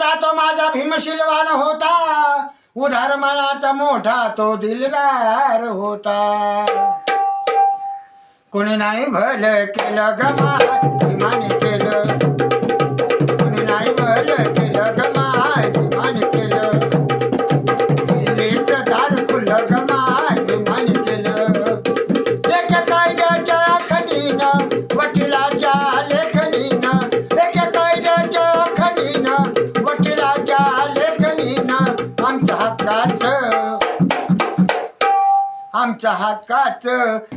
मनाचा तो माझा भीमशिलवान होता. उधार मनाचा मोठा तो दिलदार होता. कोणी नाही भल केलं गमा केलं. कोणी नाही भल आमच्या हक्काच आमच्या हक्काच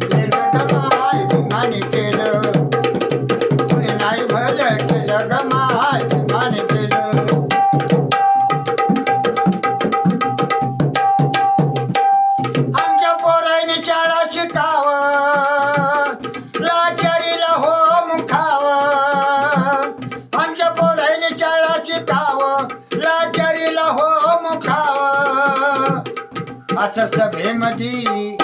केलं गमाय भीमाने केलं. असं सभेमध्ये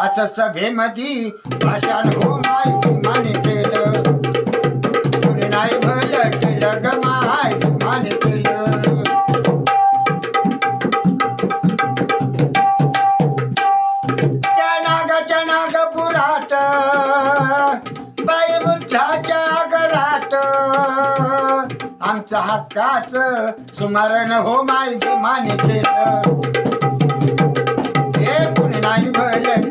असं सभेमध्ये भाषण हो माय माने केलं कुणी नाही भलं केलं ग माय माने केलं त्या नागाच्या नागपुरात बाई बुद्धाच्या घरात आमचा हक्काच सुमारण हो माय माने केलं हे कुणी नाही भलं केलं